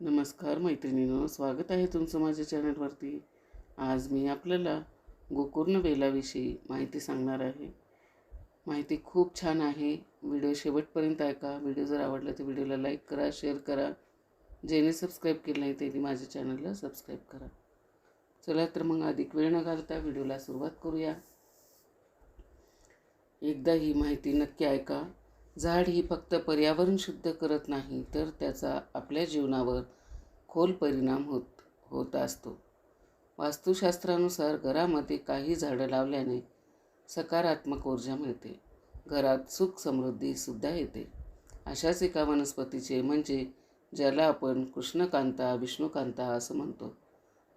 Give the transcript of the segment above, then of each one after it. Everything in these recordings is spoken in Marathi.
नमस्कार मैत्रिणींनो स्वागत आहे तुमचं माझ्या चॅनलवरती. आज मी आपल्याला गोकर्ण बेलाविषयी माहिती सांगणार आहे. माहिती खूप छान आहे. व्हिडिओ शेवटपर्यंत ऐका. व्हिडिओ जर आवडला तर व्हिडिओला लाईक करा शेअर करा. ज्याने सबस्क्राईब केलं नाही त्यांनी माझ्या चॅनलला सबस्क्राईब करा. चला तर मग अधिक वेळ न घालता व्हिडिओला सुरुवात करूया. एकदा ही माहिती नक्की ऐका. झाड ही फक्त पर्यावरण शुद्ध करत नाही तर त्याचा आपल्या जीवनावर खोल परिणाम होत होत असतो. वास्तुशास्त्रानुसार घरामध्ये काही झाडं लावल्याने सकारात्मक ऊर्जा मिळते. घरात सुख समृद्धीसुद्धा येते. अशाच एका वनस्पतीचे म्हणजे ज्याला आपण कृष्णकांता विष्णुकांता असं म्हणतो.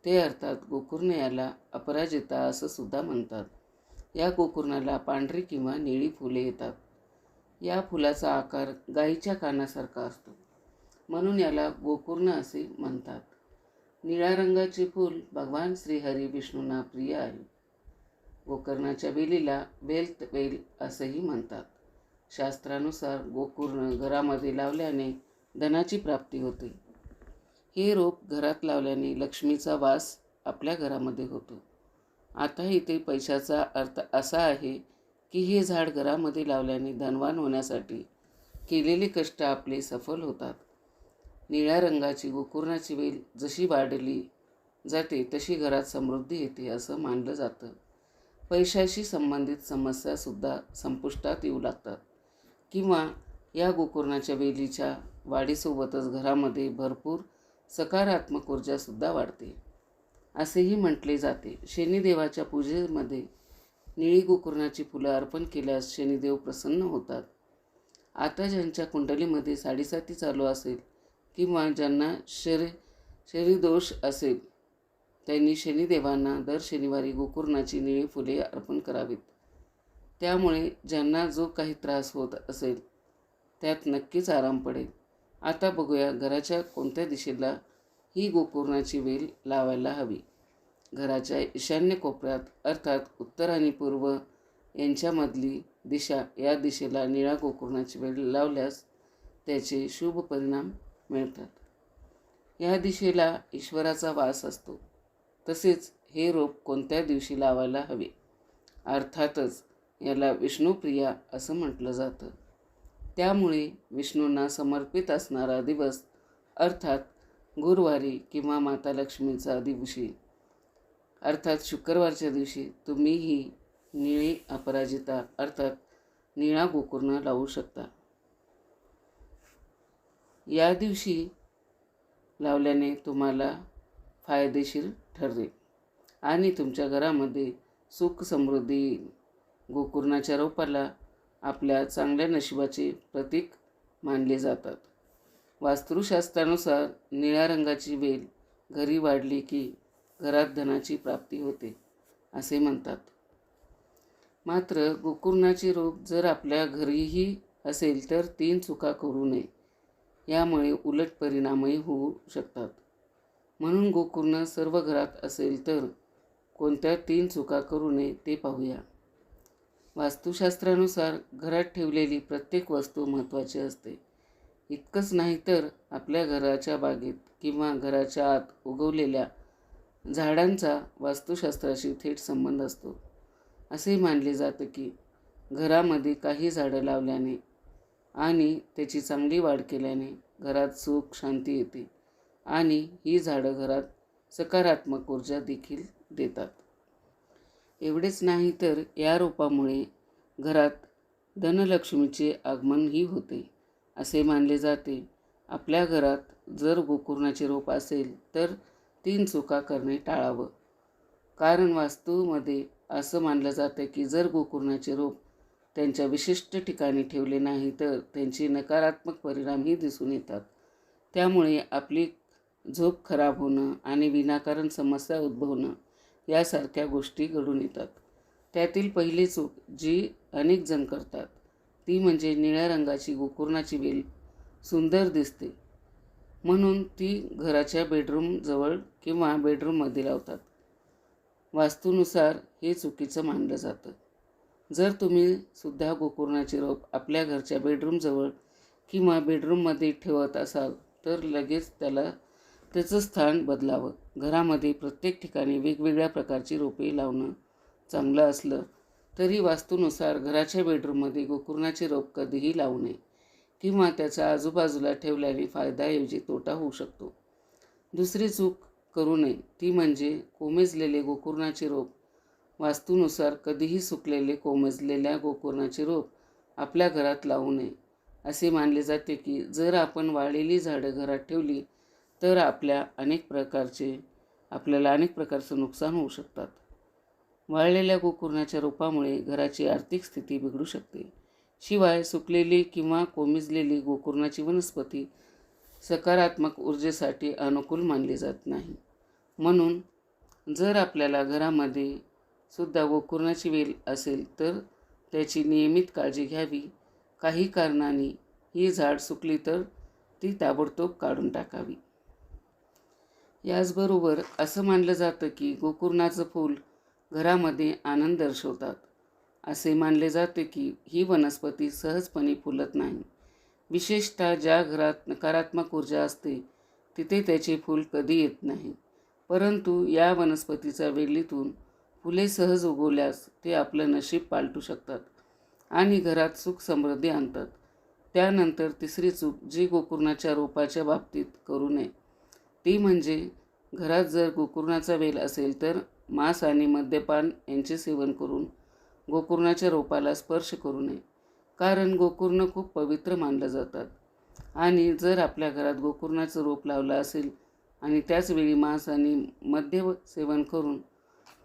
ते अर्थात गोकुर्ण याला अपराजिता असं सुद्धा म्हणतात. या गोकुर्णाला पांढरी किंवा निळी फुले येतात. या फुलाचा आकार गाईच्या कानासारखा असतो. म्हणून याला गोकुर्ण असे म्हणतात. निळ्या रंगाचे फूल भगवान श्रीहरी विष्णूंना प्रिय आहे. गोकर्णाच्या वेलीला बेल्त वेल असंही म्हणतात. शास्त्रानुसार गोकुर्ण घरामध्ये लावल्याने धनाची प्राप्ती होते. हे रोप घरात लावल्याने लक्ष्मीचा वास आपल्या घरामध्ये होतो. आता इथे पैशाचा अर्थ असा आहे की हे झाड घरामध्ये लावल्याने धनवान होण्यासाठी केलेले कष्ट आपले सफल होतात. निळ्या रंगाची गोकुर्णाची वेल जशी वाढली जाते तशी घरात समृद्धी येते असं मानलं जातं. पैशाशी संबंधित समस्यासुद्धा संपुष्टात येऊ लागतात. किंवा या गोकुर्णाच्या वेलीच्या वाढीसोबतच घरामध्ये भरपूर सकारात्मक ऊर्जासुद्धा वाढते. असेही म्हटले जाते. शनिदेवाच्या पूजेमध्ये निळी गोकर्णाची फुलं अर्पण केल्यास शनिदेव प्रसन्न होतात. आता ज्यांच्या कुंडलीमध्ये साडेसाती चालू असेल किंवा ज्यांना शरी शरीरदोष असेल त्यांनी शनिदेवांना दर शनिवारी गोकुर्णाची निळी फुले अर्पण करावीत. त्यामुळे ज्यांना जो काही त्रास होत असेल त्यात नक्कीच आराम पडेल. आता बघूया घराच्या कोणत्या दिशेला ही गोकुर्णाची वेल लावायला हवी. घराच्या ईशान्य कोपऱ्यात अर्थात उत्तर आणि पूर्व यांच्यामधली दिशा या दिशेला निळा गोकुर्णाची वेळ लावल्यास त्याचे शुभ परिणाम मिळतात. या दिशेला ईश्वराचा वास असतो. तसेच हे रोप कोणत्या दिवशी लावायला हवे? अर्थातच याला विष्णुप्रिया असं म्हटलं जातं. त्यामुळे विष्णूंना समर्पित असणारा दिवस अर्थात गुरुवारी किंवा माता लक्ष्मीचा दिवशी अर्थात शुक्रवारच्या दिवशी तुम्ही ही निळी अपराजिता अर्थात निळा गोकुर्ण लावू शकता. या दिवशी लावल्याने तुम्हाला फायदेशीर ठरेल आणि तुमच्या घरामध्ये सुख समृद्धी येईल. गोकुर्णाच्या रोपाला आपल्या चांगल्या नशिबाचे प्रतीक मानले जातात. वास्तुशास्त्रानुसार निळ्या रंगाची वेल घरी वाढली की घरात धनाची प्राप्ती होते असे म्हणतात. मात्र गोकुर्णाचे रोप जर आपल्या घरीही असेल तर तीन चुका करू नये. यामुळे उलट परिणामही होऊ शकतात. म्हणून गोकुर्ण सर्व घरात असेल तर कोणत्या तीन चुका करू नये ते पाहूया. वास्तुशास्त्रानुसार घरात ठेवलेली प्रत्येक वस्तू महत्त्वाची असते. इतकंच नाही तर आपल्या घराच्या बागेत किंवा घराच्या आत उगवलेल्या झाडांचा वास्तुशास्त्राशी थेट संबंध असतो. असे मानले जातं की घरामध्ये काही झाडं लावल्याने आणि त्याची चांगली वाढ केल्याने घरात सुख शांती येते आणि ही झाडं घरात सकारात्मक ऊर्जा देखील देतात. एवढेच नाही तर या रोपामुळे घरात धनलक्ष्मीचे आगमनही होते असे मानले जाते. आपल्या घरात जर गोकुर्णाचे रोप असेल तर तीन चुका करणे टाळावं. कारण वास्तूमध्ये असं मानलं जातं की जर गोकुर्णाचे रोप त्यांच्या विशिष्ट ठिकाणी ठेवले नाही तर त्यांचे नकारात्मक परिणामही दिसून येतात. त्यामुळे आपली झोप खराब होणं आणि विनाकारण समस्या उद्भवणं यासारख्या गोष्टी घडून येतात. त्यातील पहिली चूक जी अनेक जण करतात ती म्हणजे निळ्या रंगाची गोकुर्णाची वेल सुंदर दिसते. म्हणून ती घराच्या बेडरूमजवळ किंवा बेडरूममध्ये लावतात. वास्तूनुसार हे चुकीचं मानलं जातं. जर तुम्ही सुद्धा गोकुर्णाचे रोप आपल्या घरच्या बेडरूमजवळ किंवा बेडरूममध्ये ठेवत असाल तर लगेच त्याला त्याचं स्थान बदलावं. घरामध्ये प्रत्येक ठिकाणी वेगवेगळ्या प्रकारची रोपे लावणं चांगलं असलं तरी वास्तूनुसार घराच्या बेडरूममध्ये गोकुर्णाचे रोप कधीही लावू नये. किंवा त्याच्या आजूबाजूला ठेवल्याने फायदाऐवजी तोटा होऊ शकतो. दुसरी चूक करू नये. ती म्हणजे कोमेजलेले गोकुर्णाचे रोप वास्तूनुसार कधीही सुकलेले कोमेजलेल्या गोकुर्णाचे रोप आपल्या घरात लावू नये. असे मानले जाते की जर आपण वाळलेली झाडं घरात ठेवली तर आपल्या अनेक प्रकारचे आपल्याला अनेक प्रकारचं नुकसान होऊ शकतात. वाळलेल्या गोकुर्णाच्या रोपामुळे घराची आर्थिक स्थिती बिघडू शकते. शिवाय सुकलेली किंवा कोमिजलेली गोकुर्णाची वनस्पती सकारात्मक ऊर्जेसाठी अनुकूल मानली जात नाही. म्हणून जर आपल्याला घरामध्ये सुद्धा गोकुर्णाची वेल असेल तर त्याची नियमित काळजी घ्यावी. काही कारणाने ही झाड सुकली तर ती ताबडतोब काढून टाकावी. याचबरोबर असं मानलं जातं की गोकुर्णाचं फूल घरामध्ये आनंद दर्शवतात. असे मानले जाते की ही वनस्पती सहजपणे फुलत नाही. विशेषतः ज्या घरात नकारात्मक ऊर्जा असते तिथे त्याचे फूल कधी येत नाही. परंतु या वनस्पतीचा वेलीतून फुले सहज उगवल्यास ते आपलं नशीब पालटू शकतात आणि घरात सुख समृद्धी आणतात. त्यानंतर तिसरी चूक जी गोकुर्णाच्या रोपाच्या बाबतीत करू नये ती म्हणजे घरात जर गोकुर्णाचा वेल असेल तर मांस आणि मद्यपान यांचे सेवन करून गोकुर्णाच्या रोपाला स्पर्श करू नये कारण गोकुर्ण खूप पवित्र मानलं जातात. आणि जर आपल्या घरात गोकुर्णाचं रोप लावलं असेल आणि त्याचवेळी मांस आणि मद्य सेवन करून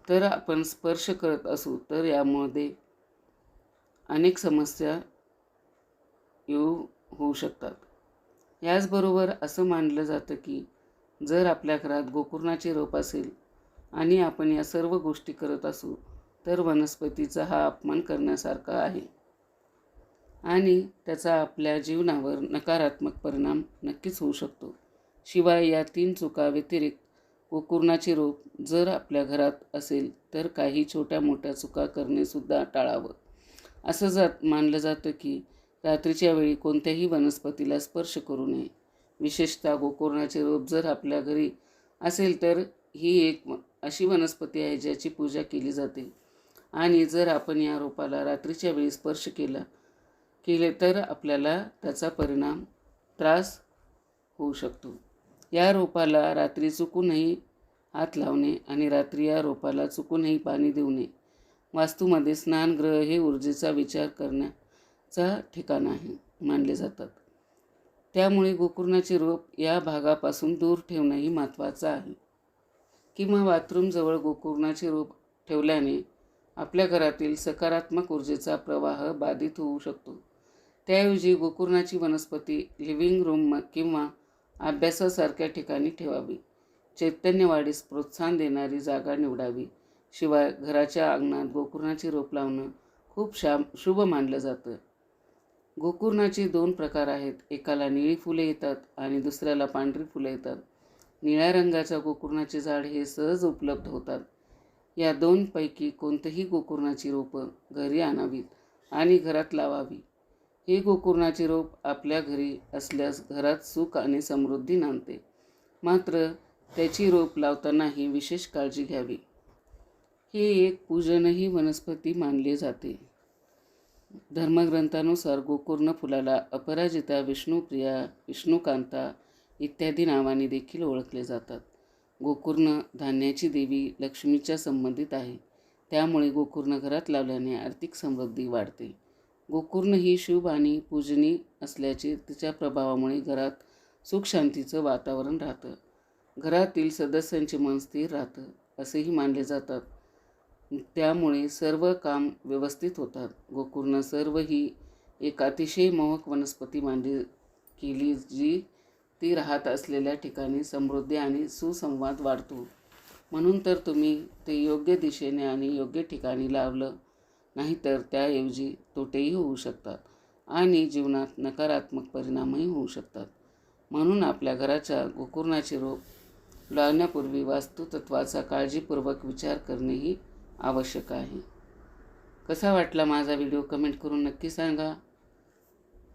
तर आपण स्पर्श करत असू तर यामध्ये अनेक समस्या येऊ होऊ शकतात. याचबरोबर असं मानलं जातं की जर आपल्या घरात गोकुर्णाचे रोप असेल आणि आपण या सर्व गोष्टी करत असू तर वनस्पतीचा हा अपमान करण्यासारखा आहे. आणि त्याचा आपल्या जीवनावर नकारात्मक परिणाम नक्कीच होऊ शकतो. शिवाय या तीन चुका व्यतिरिक्त गोकुर्णाचे रोप जर आपल्या घरात असेल तर काही छोट्या मोठ्या चुका करणेसुद्धा टाळावं. असं जात मानलं जातं की रात्रीच्या वेळी कोणत्याही वनस्पतीला स्पर्श करू नये. विशेषतः गोकुर्णाचे रोप जर आपल्या घरी असेल तर ही एक अशी वनस्पती आहे ज्याची पूजा केली जाते. आणि जर आपण या रोपाला रात्रीच्या वेळी स्पर्श केला केले तर आपल्याला त्याचा परिणाम त्रास होऊ शकतो. या रोपाला रात्री चुकूनही हात लावणे आणि रात्री या रोपाला चुकूनही पाणी देऊ नये वास्तूमध्ये स्नानग्रह हे ऊर्जेचा विचार करण्याचा ठिकाण आहे मानले जातात. त्यामुळे गोकुर्णाचे रोप या भागापासून दूर ठेवणंही महत्त्वाचं आहे. किंवा बाथरूमजवळ गोकुर्णाचे रोप ठेवल्याने आपल्या घरातील सकारात्मक ऊर्जेचा प्रवाह बाधित होऊ शकतो. त्याऐवजी गोकुर्णाची वनस्पती लिव्हिंग रूम किंवा अभ्यासासारख्या ठिकाणी ठेवावी. चैतन्यवाढीस प्रोत्साहन देणारी जागा निवडावी. शिवाय घराच्या अंगणात गोकुर्णाचे रोप लावणं खूप शाम शुभ मानलं जातं. गोकुर्णाचे दोन प्रकार आहेत. एकाला निळी फुले येतात आणि दुसऱ्याला पांढरी फुले येतात. निळ्या रंगाच्या गोकुर्णाचे झाड हे सहज उपलब्ध होतात. या दोनपैकी कोणतंही गोकुर्णाची रोपं घरी आणावीत आणि घरात लावावी. ही गोकुर्णाचे रोप आपल्या घरी असल्यास घरात सुख आणि समृद्धी नांदते. मात्र त्याची रोप लावतानाही विशेष काळजी घ्यावी. हे एक पूजनही वनस्पती मानली जाते. धर्मग्रंथानुसार गोकुर्ण फुलाला अपराजिता विष्णुप्रिया विष्णुकांता इत्यादी नावाने देखील ओळखले जातात. गोकुर्ण धान्याची देवी लक्ष्मीच्या संबंधित आहे. त्यामुळे गोकुर्ण घरात लावल्याने आर्थिक समृद्धी वाढते. गोकुर्ण ही शुभ आणि पूजनी असल्याचे तिच्या प्रभावामुळे घरात सुखशांतीचं वातावरण राहतं. घरातील सदस्यांचे मन स्थिर राहतं असेही मानले जातात. त्यामुळे सर्व काम व्यवस्थित होतात. गोकुर्ण सर्व ही एक अतिशय मोहक वनस्पती मानली केली जी ती राहत असलेल्या ठिकाणी समृद्धी आणि सुसंवाद वाढतो. म्हणून तर तुम्ही ते योग्य दिशेने आणि योग्य ठिकाणी लावलं नाहीतर त्याऐवजी तोटेही होऊ शकतात आणि जीवनात नकारात्मक परिणामही होऊ शकतात. म्हणून आपल्या घराच्या गोकुर्णाचे रोप लावण्यापूर्वी वास्तुतत्वाचा काळजीपूर्वक विचार करणेही आवश्यक आहे. कसा वाटला माझा व्हिडिओ कमेंट करून नक्की सांगा.